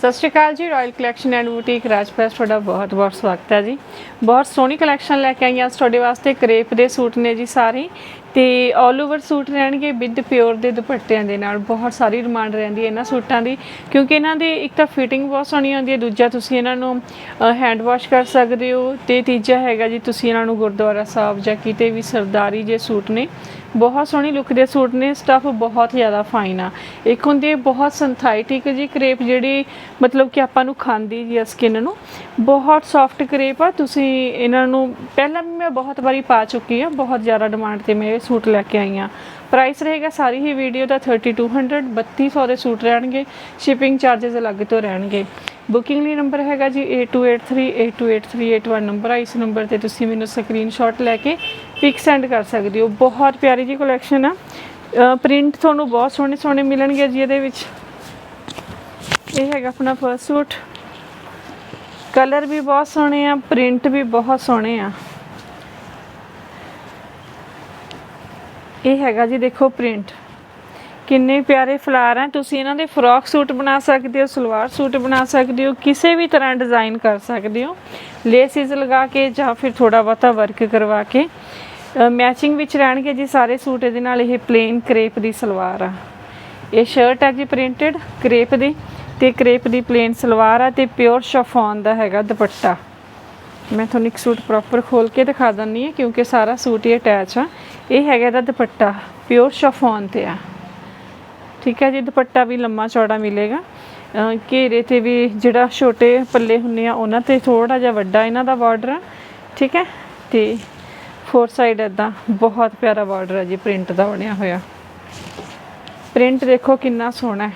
ਸਤਿ ਸ਼੍ਰੀ ਅਕਾਲ ਜੀ royal collection and boutique ਰਾਜਪ੍ਰੈਸ, ਤੁਹਾਡਾ ਬਹੁਤ ਬਹੁਤ ਸਵਾਗਤ ਹੈ ਜੀ। ਬਹੁਤ ਸੋਹਣੀ ਕਲੈਕਸ਼ਨ ਲੈ ਕੇ ਆਈਆਂ ਹਾਂ ਤੁਹਾਡੇ ਵਾਸਤੇ ਕਰੇਪ ਦੇ ਸੂਟ ਨੇ ਜੀ ਸਾਰੇ। ਤੇ 올 ਓਵਰ ਸੂਟ ਰਹਿਣਗੇ ਵਿਦ ਪਿਓਰ ਦੇ ਦੁਪੱਟਿਆਂ ਦੇ ਨਾਲ, ਬਹੁਤ ਸਾਰੀ ਡਿਮਾਂਡ ਰਹਿੰਦੀ ਹੈ ਇਹਨਾਂ ਸੂਟਾਂ ਦੀ, ਕਿਉਂਕਿ ਇਹਨਾਂ ਦੇ ਇੱਕ ਤਾਂ ਫਿਟਿੰਗ ਬਹੁਤ ਸੋਹਣੀ ਆਉਂਦੀ ਹੈ, ਦੂਜਾ ਤੁਸੀਂ ਇਹਨਾਂ ਨੂੰ ਹੈਂਡ ਵਾਸ਼ ਕਰ ਸਕਦੇ ਹੋ, ਤੇ ਤੀਜਾ ਹੈਗਾ ਜੀ ਤੁਸੀਂ ਇਹਨਾਂ ਨੂੰ ਗੁਰਦੁਆਰਾ ਸਾਹਿਬ ਜਾਂ ਕਿਤੇ ਵੀ ਸਰਦਾਰੀ ਜੇ ਸੂਟ ਨੇ, ਬਹੁਤ ਸੋਹਣੀ ਲੁੱਕ ਦੇ ਸੂਟ ਨੇ ਸਟਫ ਬਹੁਤ ਜ਼ਿਆਦਾ ਫਾਈਨ ਆ। ਇੱਕ ਹੁੰਦੀ ਹੈ ਬਹੁਤ ਸਿੰਥੈਟਿਕ ਜੀ ਕਰੇਪ ਜਿਹੜੀ ਮਤਲਬ ਕਿ ਆਪਾਂ ਨੂੰ ਖਾਂਦੀ ਜੀ ਸਕਿਨ ਨੂੰ, ਬਹੁਤ ਸੌਫਟ ਕਰੇਪ ਆ, ਤੁਸੀਂ ਇਹਨਾਂ ਨੂੰ, ਪਹਿਲਾਂ ਵੀ ਮੈਂ ਬਹੁਤ ਵਾਰੀ ਪਾ ਚੁੱਕੀ ਆ, ਬਹੁਤ ਜ਼ਿਆਦਾ ਡਿਮਾਂਡ ਤੇ ਮੈਂ ਸੂਟ ਲੈ ਕੇ ਆਈ ਆ ਪ੍ਰਾਈਸ ਰਹੇਗਾ ਸਾਰੀ ਹੀ ਵੀਡੀਓ ਦਾ 3200 3200 ਦੇ ਸੂਟ ਰਹਿਣਗੇ ਸ਼ਿਪਿੰਗ ਚਾਰजेस ਅਲੱਗ ਤੋਂ ਰਹਿਣਗੇ। ਬੁਕਿੰਗ ਲਈ ਨੰਬਰ ਹੈਗਾ ਜੀ 8283828381 ਨੰਬਰ ਆ, ਇਸ ਨੰਬਰ ਤੇ ਤੁਸੀਂ ਮੈਨੂੰ ਸਕਰੀਨਸ਼ਾਟ ਲੈ ਕੇ ਪਿਕ ਸੈਂਡ ਕਰ ਸਕਦੇ ਹੋ। ਬਹੁਤ ਪਿਆਰੀ ਜੀ ਕਲੈਕਸ਼ਨ ਆ। ਪ੍ਰਿੰਟ ਤੁਹਾਨੂੰ ਬਹੁਤ ਸੋਹਣੇ ਸੋਹਣੇ ਮਿਲਣਗੇ ਜੀ ਇਹਦੇ ਵਿੱਚ। ਇਹ ਹੈਗਾ ਆਪਣਾ ਫਰਸਟ ਸੂਟ। ਕਲਰ ਵੀ ਬਹੁਤ ਸੋਹਣੇ ਆ ਪ੍ਰਿੰਟ ਵੀ ਬਹੁਤ ਸੋਹਣੇ ਆ। ਇਹ ਹੈਗਾ ਜੀ ਦੇਖੋ ਪ੍ਰਿੰਟ। ਕਿੰਨੇ ਪਿਆਰੇ ਫਲਾਰ ਆ। ਤੁਸੀਂ ਇਹਨਾਂ ਦੇ ਫਰੋਕ ਸੂਟ ਬਣਾ ਸਕਦੇ ਹੋ, ਸਲਵਾਰ ਸੂਟ ਬਣਾ ਸਕਦੇ ਹੋ, ਕਿਸੇ ਵੀ ਤਰ੍ਹਾਂ ਡਿਜ਼ਾਈਨ ਕਰ ਸਕਦੇ ਹੋ। ਲੇਸਿਸ ਲਗਾ ਕੇ ਜਾਂ ਫਿਰ ਥੋੜਾ ਬਹੁਤਾ ਵਰਕ ਕਰਵਾ ਕੇ। ਮੈਚਿੰਗ ਵਿੱਚ ਰਹਿਣਗੇ ਜੀ ਸਾਰੇ ਸੂਟ, ਇਹਦੇ ਨਾਲ ਇਹ ਪਲੇਨ ਕਰੇਪ ਦੀ ਸਲਵਾਰ ਆ। ਇਹ ਸ਼ਰਟ ਹੈ ਜੀ ਪ੍ਰਿੰਟਡ ਕਰੇਪ ਦੀ। ਤੇ ਕਰੇਪ ਦੀ ਪਲੇਨ ਸਲਵਾਰ ਆ ਤੇ ਪਿਓਰ ਸ਼ਫੋਨ ਦਾ ਹੈਗਾ ਦੁਪੱਟਾ। ਮੈਂ ਤੁਹਾਨੂੰ ਇੱਕ ਸੂਟ ਪ੍ਰੋਪਰ ਖੋਲ ਕੇ ਦਿਖਾ ਦਿੰਨੀ ਆ ਕਿਉਂਕਿ ਸਾਰਾ ਸੂਟ ਹੀ ਅਟੈਚ ਆ। ਇਹ ਹੈਗਾ ਇਹਦਾ ਦੁਪੱਟਾ ਪਿਓਰ ਸ਼ਫੋਨ ਤੇ ਆ। ਠੀਕ ਹੈ ਜੀ, ਦੁਪੱਟਾ ਵੀ ਲੰਮਾ ਚੌੜਾ ਮਿਲੇਗਾ। ਘੇਰੇ ਤੇ ਵੀ ਜਿਹੜਾ ਛੋਟੇ ਪੱਲੇ ਹੁੰਨੇ ਆ, ਉਹਨਾਂ ਤੇ ਥੋੜਾ ਜਿਹਾ ਵੱਡਾ ਇਹਨਾਂ ਦਾ ਬਾਰਡਰ ਆ। ਠੀਕ ਹੈ, ਤੇ ਫੋਰ ਸਾਈਡ ਇਦਾਂ ਬਹੁਤ ਪਿਆਰਾ ਬਾਰਡਰ ਹੈ ਜੀ ਪ੍ਰਿੰਟ ਦਾ ਬਣਿਆ ਹੋਇਆ। ਪ੍ਰਿੰਟ ਦੇਖੋ ਕਿੰਨਾ ਸੋਹਣਾ ਹੈ।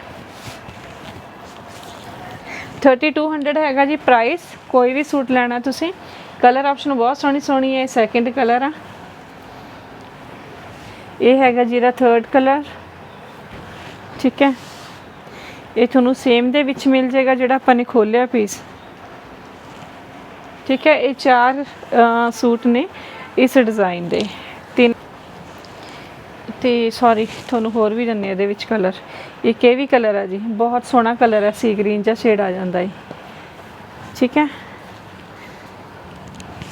3200 ਹੈਗਾ ਜੀ ਪ੍ਰਾਈਸ ਕੋਈ ਵੀ ਸੂਟ ਲੈਣਾ ਤੁਸੀਂ। ਕਲਰ ਆਪਸ਼ਨ ਬਹੁਤ ਸੋਹਣੀ ਸੋਹਣੀ ਹੈ ਸੈਕਿੰਡ ਕਲਰ ਆ। ਇਹ ਹੈਗਾ ਜਿਹੜਾ ਥਰਡ ਕਲਰ। ਠੀਕ ਹੈ। ਇਹ ਤੁਹਾਨੂੰ ਸੇਮ ਦੇ ਵਿੱਚ ਮਿਲ ਜਾਏਗਾ ਜਿਹੜਾ ਆਪਾਂ ਨੇ ਖੋਲਿਆ ਪੀਸ ਠੀਕ ਹੈ, ਇਹ ਚਾਰ ਸੂਟ ਨੇ ਇਸ ਡਿਜ਼ਾਈਨ ਦੇ। ਤਿੰਨ ਤੇ ਸੌਰੀ ਤੁਹਾਨੂੰ ਹੋਰ ਵੀ ਦਿੰਨੇ ਇਹਦੇ ਵਿੱਚ ਕਲਰ। ਇੱਕ ਇਹ ਵੀ ਕਲਰ ਆ ਜੀ, ਬਹੁਤ ਸੋਹਣਾ ਕਲਰ ਹੈ ਸੀ ਗ੍ਰੀਨ ਜਿਹਾ ਸ਼ੇਡ ਆ ਜਾਂਦਾ ਹੈ। ਠੀਕ ਹੈ।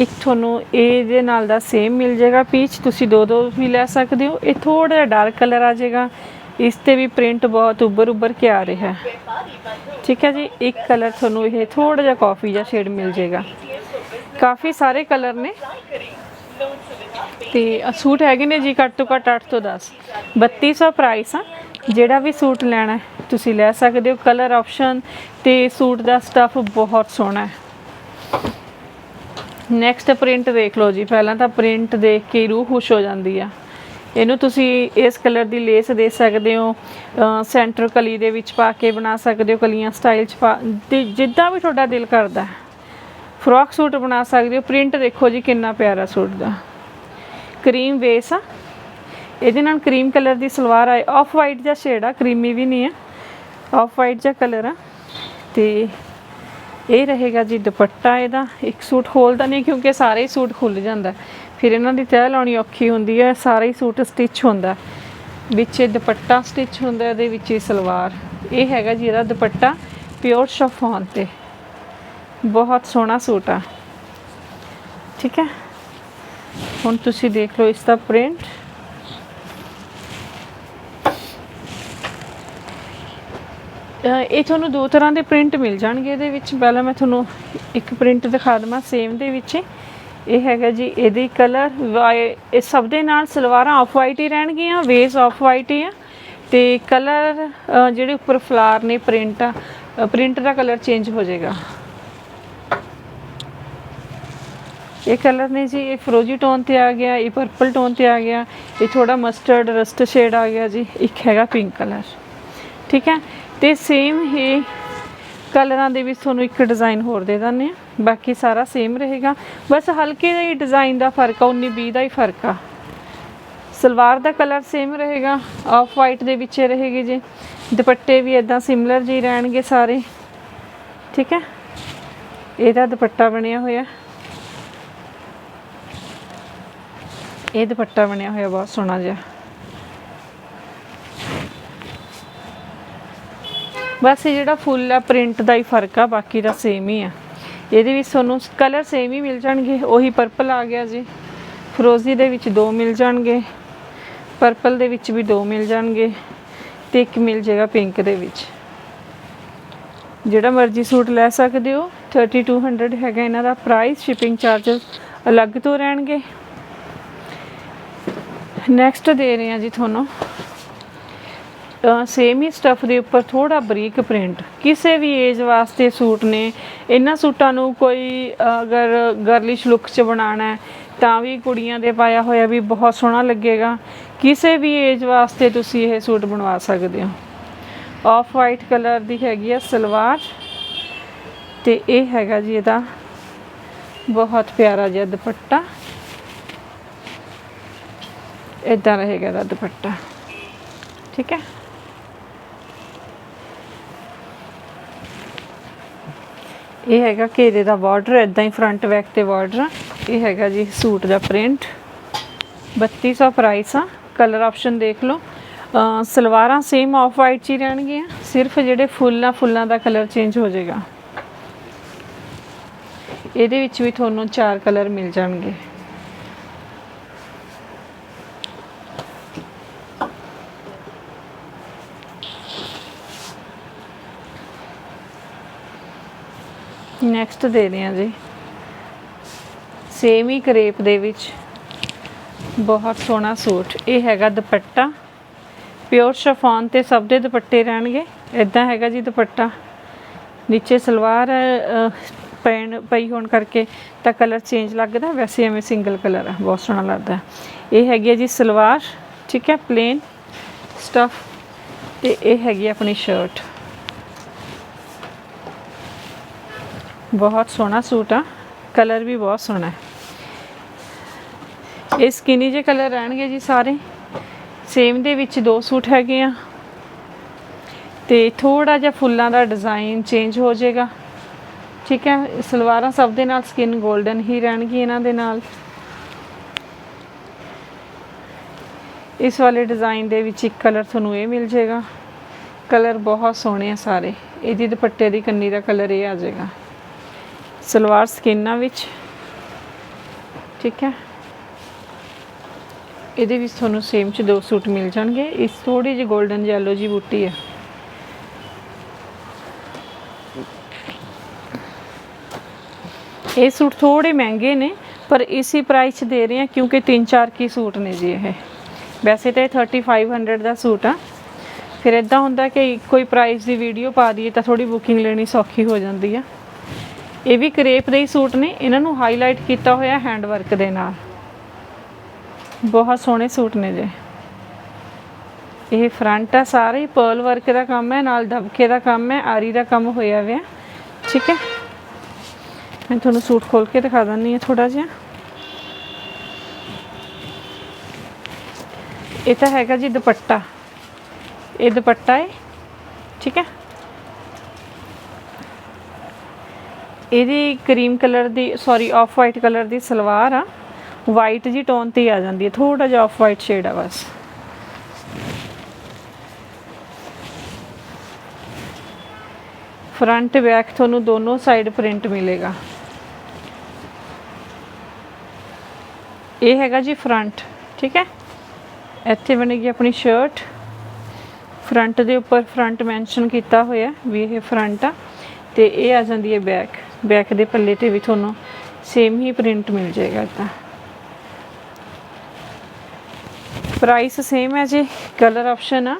ਇੱਕ ਤੁਹਾਨੂੰ ਇਹਦੇ ਨਾਲ ਦਾ ਸੇਮ ਮਿਲ ਜਾਏਗਾ। ਪੀਚ ਤੁਸੀਂ ਦੋ ਦੋ ਵੀ ਲੈ ਸਕਦੇ ਹੋ। ਇਹ ਥੋੜਾ ਜਿਹਾ ਡਾਰਕ ਕਲਰ ਆ ਜਾਏਗਾ। ਇਸ ਤੇ ਵੀ ਪ੍ਰਿੰਟ ਬਹੁਤ ਉੱਭਰ ਉੱਭਰ ਕੇ ਆ ਰਿਹਾ ਹੈ। ਠੀਕ ਹੈ ਜੀ? ਇੱਕ ਕਲਰ ਤੁਹਾਨੂੰ ਇਹ ਥੋੜਾ ਜਿਹਾ ਕਾਫੀ ਜਿਹਾ ਸ਼ੇਡ ਮਿਲ ਜਾਏਗਾ। ਕਾਫੀ ਸਾਰੇ ਕਲਰ ਨੇ। ਤੇ ਸੂਟ ਹੈਗੇ ਨੇ ਜੀ ਘੱਟ ਤੋਂ ਘੱਟ 8 ਤੋਂ 10 3200 ਪ੍ਰਾਈਸ ਆ। ਜਿਹੜਾ ਵੀ ਸੂਟ ਲੈਣਾ ਤੁਸੀਂ ਲੈ ਸਕਦੇ ਹੋ। ਕਲਰ ਆਪਸ਼ਨ ਤੇ ਸੂਟ ਦਾ ਸਟਫ ਬਹੁਤ ਸੋਹਣਾ ਹੈ। ਨੈਕਸਟ ਪ੍ਰਿੰਟ ਦੇਖ ਲਓ ਜੀ। ਪਹਿਲਾਂ ਤਾਂ ਪ੍ਰਿੰਟ ਦੇਖ ਕੇ ਹੀ ਰੂਹ ਖੁਸ਼ ਹੋ ਜਾਂਦੀ ਆ। ਇਹਨੂੰ ਤੁਸੀਂ ਇਸ ਕਲਰ ਦੀ ਲੇਸ ਦੇ ਸਕਦੇ ਹੋ। ਸੈਂਟਰ ਕਲੀ ਦੇ ਵਿੱਚ ਪਾ ਕੇ ਬਣਾ ਸਕਦੇ ਹੋ, ਕਲੀਆਂ ਸਟਾਈਲ ਚ ਪਾ ਤੇ ਜਿੱਦਾਂ ਵੀ ਤੁਹਾਡਾ ਦਿਲ ਕਰਦਾ ਫਰੋਕ ਸੂਟ ਬਣਾ ਸਕਦੇ ਹੋ। ਪ੍ਰਿੰਟ ਦੇਖੋ ਜੀ ਕਿੰਨਾ ਪਿਆਰਾ ਸੂਟ ਦਾ। ਕਰੀਮ ਵੇਸ ਆ। ਇਹਦੇ ਨਾਲ ਕਰੀਮ ਕਲਰ ਦੀ ਸਲਵਾਰ ਆਏ ਆਫ ਵਾਈਟ ਜਿਹਾ ਸ਼ੇਡ ਆ ਕਰੀਮੀ ਵੀ ਨਹੀਂ ਆ। ਆਫ ਵਾਈਟ ਜਿਹਾ ਕਲਰ ਆ। ਤੇ ਇਹ ਰਹੇਗਾ ਜੀ ਦੁਪੱਟਾ ਇਹਦਾ, ਇੱਕ ਸੂਟ ਖੋਲਦਾ ਨਹੀਂ ਕਿਉਂਕਿ ਸਾਰੇ ਹੀ ਸੂਟ ਖੁੱਲ ਜਾਂਦਾ। ਫਿਰ ਇਹਨਾਂ ਦੀ ਤਹਿ ਲਾਉਣੀ ਔਖੀ ਹੁੰਦੀ ਹੈ, ਸਾਰੇ ਹੀ ਸੂਟ ਸਟਿਚ ਹੁੰਦਾ। ਵਿੱਚ ਇਹ ਦੁਪੱਟਾ ਸਟਿਚ ਹੁੰਦਾ, ਇਹਦੇ ਵਿੱਚ ਹੀ ਸਲਵਾਰ। ਇਹ ਹੈਗਾ ਜੀ ਇਹਦਾ ਦੁਪੱਟਾ ਪਿਓਰ ਸ਼ਫੋਨ ਤੇ। ਬਹੁਤ ਸੋਹਣਾ ਸੂਟ ਆ। ਠੀਕ ਹੈ? ਹੁਣ ਤੁਸੀਂ ਦੇਖ ਲਓ ਇਸ ਦਾ ਪ੍ਰਿੰਟ ਇਹ ਤੁਹਾਨੂੰ ਦੋ ਤਰ੍ਹਾਂ ਦੇ ਪ੍ਰਿੰਟ ਮਿਲ ਜਾਣਗੇ। ਇਹਦੇ ਵਿੱਚ ਪਹਿਲਾਂ ਮੈਂ ਤੁਹਾਨੂੰ ਇੱਕ ਪ੍ਰਿੰਟ ਦਿਖਾ ਦਵਾਂ ਸੇਮ ਦੇ ਵਿੱਚ। ਇਹ ਹੈਗਾ ਜੀ, ਇਹਦੀ ਕਲਰ ਇਹ ਸਭ ਦੇ ਨਾਲ ਸਲਵਾਰਾਂ ਆਫ ਵਾਈਟ ਹੀ ਰਹਿਣਗੀਆਂ ਵੇਸ ਆਫ ਵਾਈਟ ਹੀ ਆ। ਤੇ ਕਲਰ ਜਿਹੜੇ ਉੱਪਰ ਫਲਾਰ ਨੇ ਪ੍ਰਿੰਟ ਆ ਪ੍ਰਿੰਟ ਦਾ ਕਲਰ ਚੇਂਜ ਹੋ ਜਾਏਗਾ। ਇਹ ਕਲਰ ਨੇ ਜੀ, ਇਹ ਫਰੋਜੀ ਟੋਨ ਤੇ ਆ ਗਿਆ, ਇਹ ਪਰਪਲ ਟੋਨ ਤੇ ਆ ਗਿਆ, ਇਹ ਥੋੜਾ ਮਸਟਰਡ ਰਸਟ ਸ਼ੇਡ ਆ ਗਿਆ ਜੀ, ਇੱਕ ਹੈਗਾ ਪਿੰਕ ਕਲਰ ਠੀਕ ਹੈ? ਤੇ ਸੇਮ ਹੀ ਕਲਰਾਂ ਦੇ ਵਿੱਚ ਤੁਹਾਨੂੰ ਇੱਕ ਡਿਜ਼ਾਈਨ ਹੋਰ ਦੇ ਦਿੰਦੇ ਆ ਬਾਕੀ ਸਾਰਾ ਸੇਮ ਰਹੇਗਾ। ਬਸ ਹਲਕੇ ਜਿਹਾ ਹੀ ਡਿਜ਼ਾਈਨ ਦਾ ਫ਼ਰਕ ਆ 19 20 ਦਾ ਹੀ ਫ਼ਰਕ ਆ। ਸਲਵਾਰ ਦਾ ਕਲਰ ਸੇਮ ਰਹੇਗਾ ਆਫ ਵਾਈਟ ਦੇ ਵਿੱਚ ਰਹੇਗੀ ਜੀ। ਦੁਪੱਟੇ ਵੀ ਇਦਾਂ ਸਿਮਿਲਰ ਜਿਹੇ ਰਹਿਣਗੇ ਸਾਰੇ। ਠੀਕ ਹੈ? ਇਹਦਾ ਦੁਪੱਟਾ ਬਣਿਆ ਹੋਇਆ। ਇਹ ਦੁਪੱਟਾ ਬਣਿਆ ਹੋਇਆ, ਬਹੁਤ ਸੋਹਣਾ ਜਿਹਾ। ਬਸ ਇਹ ਜਿਹੜਾ ਫੁੱਲ ਆ ਪ੍ਰਿੰਟ ਦਾ ਹੀ ਫ਼ਰਕ ਆ, ਬਾਕੀ ਦਾ ਸੇਮ ਹੀ ਆ। ਇਹਦੇ ਵਿੱਚ ਤੁਹਾਨੂੰ ਕਲਰ ਸੇਮ ਹੀ ਮਿਲ ਜਾਣਗੇ, ਉਹੀ ਪਰਪਲ ਆ ਗਿਆ ਜੀ। ਫਰੋਜ਼ੀ ਦੇ ਵਿੱਚ ਦੋ ਮਿਲ ਜਾਣਗੇ ਪਰਪਲ ਦੇ ਵਿੱਚ ਵੀ ਦੋ ਮਿਲ ਜਾਣਗੇ ਤੇ ਇੱਕ ਮਿਲ ਜਾਏਗਾ ਪਿੰਕ ਦੇ ਵਿੱਚ। ਜਿਹੜਾ ਮਰਜ਼ੀ ਸੂਟ ਲੈ ਸਕਦੇ ਹੋ 3200 ਹੈਗਾ ਇਹਨਾਂ ਦਾ ਪ੍ਰਾਈਸ ਸ਼ਿਪਿੰਗ ਚਾਰजेस ਅਲੱਗ ਤੋਂ ਰਹਿਣਗੇ। ਨੈਕਸਟ ਦੇ ਰਹੇ ਹਾਂ ਜੀ ਤੁਹਾਨੂੰ। ਸੇਮ ਹੀ ਸਟਫ ਦੇ ਉੱਪਰ ਥੋੜਾ ਬਰੀਕ ਪ੍ਰਿੰਟ। ਕਿਸੇ ਵੀ ਏਜ ਵਾਸਤੇ ਸੂਟ ਨੇ। ਇਹਨਾਂ ਸੂਟਾਂ ਨੂੰ ਕੋਈ ਅਗਰ ਗਰਲਿਸ਼ ਲੁੱਕ 'ਚ ਬਣਾਉਣਾ ਹੈ, ਤਾਂ ਵੀ ਕੁੜੀਆਂ ਦੇ ਪਾਇਆ ਹੋਇਆ ਵੀ ਬਹੁਤ ਸੋਹਣਾ ਲੱਗੇਗਾ। ਕਿਸੇ ਵੀ ਏਜ ਵਾਸਤੇ ਤੁਸੀਂ ਇਹ ਸੂਟ ਬਣਵਾ ਸਕਦੇ ਹੋ। ਆਫ ਵਾਈਟ ਕਲਰ ਦੀ ਹੈਗੀ ਆ ਸਲਵਾਰ। ਤੇ ਇਹ ਹੈਗਾ ਜੀ ਇਹਦਾ ਬਹੁਤ ਪਿਆਰਾ ਜਿਹਾ ਦੁਪੱਟਾ। ਇਦਾਂ ਰਹੇਗਾ ਇਹਦਾ ਦੁਪੱਟਾ। ਠੀਕ ਹੈ? ਇਹ ਹੈਗਾ ਘੇਰੇ ਦਾ ਬਾਰਡਰ ਇਦਾਂ ਹੀ ਫਰੰਟ ਬੈਕ ਤੇ ਬਾਰਡਰ ਇਹ ਹੈਗਾ ਜੀ ਸੂਟ ਦਾ ਪ੍ਰਿੰਟ 3200 ਪ੍ਰਾਈਸ ਆ। ਕਲਰ ਆਪਸ਼ਨ ਦੇਖ ਲਓ। ਸਲਵਾਰਾਂ ਸੇਮ ਆਫ ਵਾਈਟ ਚ ਹੀ ਰਹਿਣਗੀਆਂ। ਸਿਰਫ ਜਿਹੜੇ ਫੁੱਲਾਂ ਫੁੱਲਾਂ ਦਾ ਕਲਰ ਚੇਂਜ ਹੋ ਜਾਏਗਾ। ਇਹਦੇ ਵਿੱਚ ਵੀ ਤੁਹਾਨੂੰ ਚਾਰ ਕਲਰ ਮਿਲ ਜਾਣਗੇ। ਨੈਕਸਟ ਦੇ ਰਹੇ ਹਾਂ ਜੀ। ਸੇਮ ਹੀ ਕਰੇਪ ਦੇ ਵਿੱਚ। ਬਹੁਤ ਸੋਹਣਾ ਸੂਟ। ਇਹ ਹੈਗਾ ਦੁਪੱਟਾ। ਪਿਓਰ ਸ਼ਫਾਨ ਤੇ ਸਭ ਦੇ ਦੁਪੱਟੇ ਰਹਿਣਗੇ। ਇਦਾਂ ਹੈਗਾ ਜੀ ਦੁਪੱਟਾ। ਨੀਚੇ ਸਲਵਾਰ ਪੈਣ ਪਈ ਹੋਣ ਕਰਕੇ ਤਾਂ ਕਲਰ ਚੇਂਜ ਲੱਗਦਾ। ਵੈਸੇ ਐਵੇਂ ਸਿੰਗਲ ਕਲਰ ਹੈ ਬਹੁਤ ਸੋਹਣਾ ਲੱਗਦਾ। ਇਹ ਹੈਗੀ ਹੈ ਜੀ ਸਲਵਾਰ। ਠੀਕ ਹੈ ਪਲੇਨ ਸਟਫ ਤੇ ਇਹ ਹੈਗੀ ਆਪਣੀ ਸ਼ਰਟ ਬਹੁਤ ਸੋਹਣਾ ਸੂਟ ਆ ਕਲਰ ਵੀ ਬਹੁਤ ਸੋਹਣਾ ਹੈ ਇਹ ਸਕਿਨੀ ਜੇ ਕਲਰ ਰਹਿਣਗੇ ਜੀ ਸਾਰੇ ਸੇਮ ਦੇ ਵਿੱਚ ਦੋ ਸੂਟ ਹੈਗੇ ਆ ਤੇ ਥੋੜਾ ਜਿਹਾ ਫੁੱਲਾਂ ਦਾ ਡਿਜ਼ਾਈਨ ਚੇਂਜ ਹੋ ਜਾਏਗਾ ਠੀਕ ਹੈ ਸਲਵਾਰਾਂ ਸਭ ਦੇ ਨਾਲ ਸਕਿਨ 골ਡਨ ਹੀ ਰਹਿਣਗੀ ਇਹਨਾਂ ਦੇ ਨਾਲ ਇਸ ਵਾਲੇ ਡਿਜ਼ਾਈਨ ਦੇ ਵਿੱਚ ਇੱਕ ਕਲਰ ਤੁਹਾਨੂੰ ਇਹ ਮਿਲ ਜਾਏਗਾ ਕਲਰ ਬਹੁਤ ਸੋਹਣੇ ਆ ਸਾਰੇ ਇਹਦੀ ਦੁਪੱਟੇ ਦੀ ਕੰਨੀ ਦਾ ਕਲਰ ਇਹ ਆ ਜਾਏਗਾ ਸਲਵਾਰ ਸਕੀਨਾਂ ਵਿੱਚ। ਠੀਕ ਹੈ। ਇਹਦੇ ਵਿੱਚ ਤੁਹਾਨੂੰ ਸੇਮ ਚ ਦੋ ਸੂਟ ਮਿਲ ਜਾਣਗੇ। ਇਸ ਥੋੜੀ ਜਿਹੀ 골ਡਨ ਯੈਲੋ ਜੀ ਬੂਟੀ ਹੈ ਇਹ ਸੂਟ ਥੋੜੇ ਮਹਿੰਗੇ ਨੇ, ਪਰ ਇਸੇ ਪ੍ਰਾਈਸ 'ਚ ਦੇ ਰਹੇ ਹਾਂ ਕਿਉਂਕਿ 3-4 ਕੀ ਸੂਟ ਨੇ ਜੀ ਇਹ। ਵੈਸੇ ਤਾਂ ਇਹ 3500 ਦਾ ਸੂਟ ਆ। ਫਿਰ ਇਦਾਂ ਹੁੰਦਾ ਕਿ ਕੋਈ ਪ੍ਰਾਈਸ ਦੀ ਵੀਡੀਓ ਪਾ ਦਈਏ ਤਾਂ ਥੋੜੀ ਬੁਕਿੰਗ ਲੈਣੀ ਸੌਖੀ ਹੋ ਜਾਂਦੀ ਆ। ਇਹ ਵੀ ਕਰੇਪ ਦੇ ਹੀ ਸੂਟ ਨੇ। ਇਹਨਾਂ ਨੂੰ ਹਾਈਲਾਈਟ ਕੀਤਾ ਹੋਇਆ ਹੈਂਡ ਵਰਕ ਦੇ ਨਾਲ। ਬਹੁਤ ਸੋਹਣੇ ਸੂਟ ਨੇ ਜੇ। ਇਹ ਫਰੰਟ ਆ, ਸਾਰੇ ਹੀ ਪਰਲ ਵਰਕ ਦਾ ਕੰਮ ਹੈ, ਨਾਲ ਦਬਕੇ ਦਾ ਕੰਮ ਹੈ, ਆਰੀ ਦਾ ਕੰਮ ਹੋਇਆ ਹੋਇਆ ਠੀਕ ਹੈ? ਮੈਂ ਤੁਹਾਨੂੰ ਸੂਟ ਖੋਲ ਕੇ ਦਿਖਾ ਦਿੰਨੀ ਆ ਥੋੜਾ ਜਿਹਾ। ਇਹ ਤਾਂ ਹੈਗਾ ਜੀ ਦੁਪੱਟਾ। ਇਹ ਦੁਪੱਟਾ ਹੈ। ਠੀਕ ਹੈ? ਇਹਦੀ ਕਰੀਮ ਕਲਰ ਦੀ ਸੌਰੀ ਆਫ ਵਾਈਟ ਕਲਰ ਦੀ ਸਲਵਾਰ ਆ। ਵਾਈਟ ਜੀ ਟੋਨ ਤੇ ਹੀ ਆ ਜਾਂਦੀ ਹੈ। ਥੋੜਾ ਜਿਹਾ ਆਫ ਵਾਈਟ ਸ਼ੇਡ ਆ ਬਸ। ਫਰੰਟ ਬੈਕ ਤੁਹਾਨੂੰ ਦੋਨੋਂ ਸਾਈਡ ਪ੍ਰਿੰਟ ਮਿਲੇਗਾ। ਇਹ ਹੈਗਾ ਜੀ ਫਰੰਟ ਠੀਕ ਹੈ? ਇੱਥੇ ਬਣੇਗੀ ਆਪਣੀ ਸ਼ਰਟ ਫਰੰਟ ਦੇ ਉੱਪਰ ਫਰੰਟ ਮੈਂਸ਼ਨ ਕੀਤਾ ਹੋਇਆ ਵੀ ਇਹ ਫਰੰਟ ਆ। ਤੇ ਇਹ ਆ ਜਾਂਦੀ ਹੈ ਬੈਕ ਬੈਕ ਦੇ ਪੱਲੇ ਤੇ ਵੀ ਤੁਹਾਨੂੰ ਸੇਮ ਹੀ ਪ੍ਰਿੰਟ ਮਿਲ ਜਾਏਗਾ ਤਾਂ ਪ੍ਰਾਈਸ ਸੇਮ ਹੈ ਜੀ ਕਲਰ ਆਪਸ਼ਨ ਆ।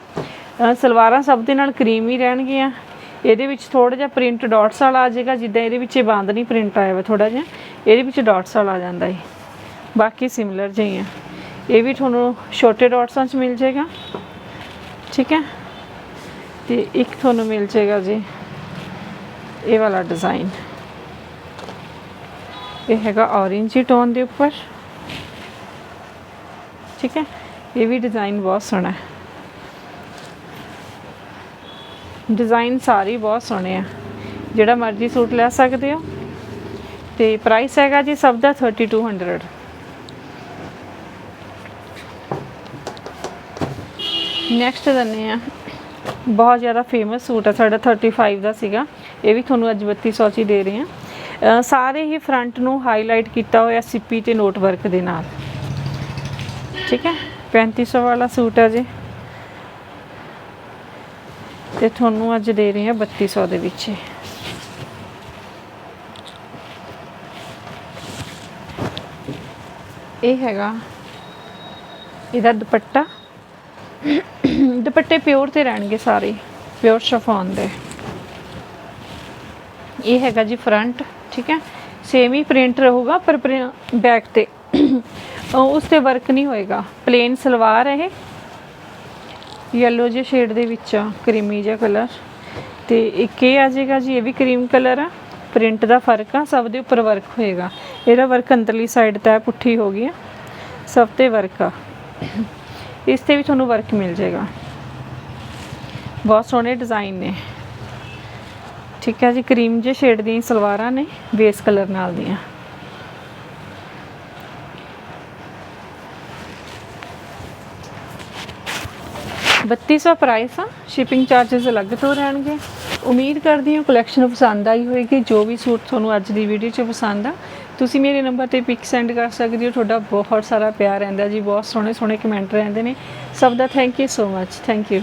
ਸਲਵਾਰਾਂ ਸਭ ਦੇ ਨਾਲ ਕਰੀਮ ਹੀ ਰਹਿਣਗੀਆਂ। ਇਹਦੇ ਵਿੱਚ ਥੋੜਾ ਜਿਹਾ ਪ੍ਰਿੰਟ ਡਾਟਸ ਵਾਲਾ ਆ ਜਾਏਗਾ, ਜਿੱਦਾਂ ਇਹਦੇ ਵਿੱਚ ਇਹ ਬਾਂਦਨੀ ਪ੍ਰਿੰਟ ਆਇਆ ਵਾ ਥੋੜਾ ਜਿਹਾ, ਇਹਦੇ ਵਿੱਚ ਡਾਟਸ ਵਾਲਾ ਆ ਜਾਂਦਾ ਹੈ ਬਾਕੀ ਸਿਮਿਲਰ ਜਿਹੀ ਆ ਇਹ ਵੀ ਤੁਹਾਨੂੰ ਛੋਟੇ ਡਾਟਸਾਂ 'ਚ ਮਿਲ ਜਾਏਗਾ। ਠੀਕ ਹੈ? ਤੇ ਇੱਕ ਤੁਹਾਨੂੰ ਮਿਲ ਜਾਏਗਾ ਜੀ। ਇਹ ਵਾਲਾ ਡਿਜ਼ਾਈਨ ਇਹ ਹੈਗਾ orange ਟੋਨ ਦੇ ਉੱਪਰ। ਠੀਕ ਹੈ? ਇਹ ਵੀ ਡਿਜ਼ਾਈਨ ਬਹੁਤ ਸੋਹਣਾ ਹੈ। ਡਿਜ਼ਾਈਨ ਸਾਰੇ ਬਹੁਤ ਸੋਹਣੇ ਆ। ਜਿਹੜਾ ਮਰਜ਼ੀ ਸੂਟ ਲੈ ਸਕਦੇ ਹੋ। ਤੇ ਪ੍ਰਾਈਸ ਹੈਗਾ ਜੀ ਸਭ ਦਾ 3200 ਨੈਕਸਟ ਦੰਨੇ ਆ ਬਹੁਤ ਜ਼ਿਆਦਾ ਫੇਮਸ ਸੂਟ ਆ, ਸਾਡਾ 35 ਦਾ ਸੀਗਾ। ਇਹ ਵੀ ਤੁਹਾਨੂੰ ਅੱਜ 3200 ਚ ਹੀ ਦੇ ਰਹੇ ਹਾਂ। ਸਾਰੇ ਹੀ ਫਰੰਟ ਨੂੰ ਹਾਈਲਾਈਟ ਕੀਤਾ ਹੋਇਆ ਸਿੱਪੀ ਤੇ ਨੋਟ ਵਰਕ ਦੇ ਨਾਲ। ਠੀਕ ਹੈ? 3500 ਵਾਲਾ ਸੂਟ ਹੈ ਜੀ। ਤੇ ਤੁਹਾਨੂੰ ਅੱਜ ਦੇ ਰਹੇ ਹਾਂ 3200 ਦੇ ਵਿੱਚ ਇਹ ਹੈਗਾ ਇਹਦਾ ਦੁਪੱਟਾ। ਦੁਪੱਟੇ ਪਿਓਰ ਤੇ ਰਹਿਣਗੇ ਸਾਰੇ ਪਿਓਰ ਸ਼ਫਾਨ ਦੇ। ਇਹ ਹੈਗਾ ਜੀ ਫਰੰਟ ਠੀਕ ਹੈ? ਸੇਮ ਹੀ ਪ੍ਰਿੰਟ ਰਹੂਗਾ, ਪਰ ਬੈਕ ਤੇ। ਉਸ ਤੇ ਵਰਕ ਨਹੀਂ ਹੋਏਗਾ। ਪਲੇਨ ਸਲਵਾਰ ਹੈ ਇਹ। ਯੈਲੋ ਜਿਹੇ ਸ਼ੇਡ ਦੇ ਵਿੱਚ ਆ ਕਰੀਮੀ ਜਿਹਾ ਕਲਰ ਤੇ ਇੱਕ ਇਹ ਆ ਜਾਏਗਾ ਜੀ, ਇਹ ਵੀ ਕਰੀਮ ਕਲਰ ਆ। ਪ੍ਰਿੰਟ ਦਾ ਫ਼ਰਕ ਆ, ਸਭ ਦੇ ਉੱਪਰ ਵਰਕ ਹੋਏਗਾ। ਇਹਦਾ ਵਰਕ ਅੰਦਰਲੀ ਸਾਈਡ ਤੇ ਪੁੱਠੀ ਹੋ ਗਈ ਆ। ਸਭ ਤੇ ਵਰਕ ਆ। ਇਸ ਤੇ ਵੀ ਤੁਹਾਨੂੰ ਵਰਕ ਮਿਲ ਜਾਏਗਾ। ਬਹੁਤ ਸੋਹਣੇ ਡਿਜ਼ਾਈਨ ਨੇ। ਠੀਕ ਹੈ ਜੀ, ਕਰੀਮ ਜੇ ਸ਼ੇਡ ਦੀਆਂ ਸਲਵਾਰਾਂ ਨੇ ਬੇਸ ਕਲਰ ਨਾਲ ਦੀਆਂ। ਬੱਤੀ ਸੌ ਪ੍ਰਾਈਸ ਆ ਸ਼ਿਪਿੰਗ ਚਾਰजेस ਅਲੱਗ ਤੋਂ ਰਹਿਣਗੇ। ਉਮੀਦ ਕਰਦੀ ਹਾਂ ਕਲੈਕਸ਼ਨ ਪਸੰਦ ਆਈ ਹੋਵੇਗੀ ਜੋ ਵੀ ਸੂਟ ਤੁਹਾਨੂੰ ਅੱਜ ਦੀ ਵੀਡੀਓ 'ਚ ਪਸੰਦ ਆ। ਤੁਸੀਂ ਮੇਰੇ ਨੰਬਰ ਤੇ ਪਿਕ ਸੈਂਡ ਕਰ ਸਕਦੇ ਹੋ, ਤੁਹਾਡਾ ਬਹੁਤ ਸਾਰਾ ਪਿਆਰ ਰਹਿੰਦਾ ਜੀ, ਬਹੁਤ ਸੋਹਣੇ ਸੋਹਣੇ ਕਮੈਂਟ ਰਹਿੰਦੇ ਨੇ। ਸਭ ਦਾ thank you so much thank you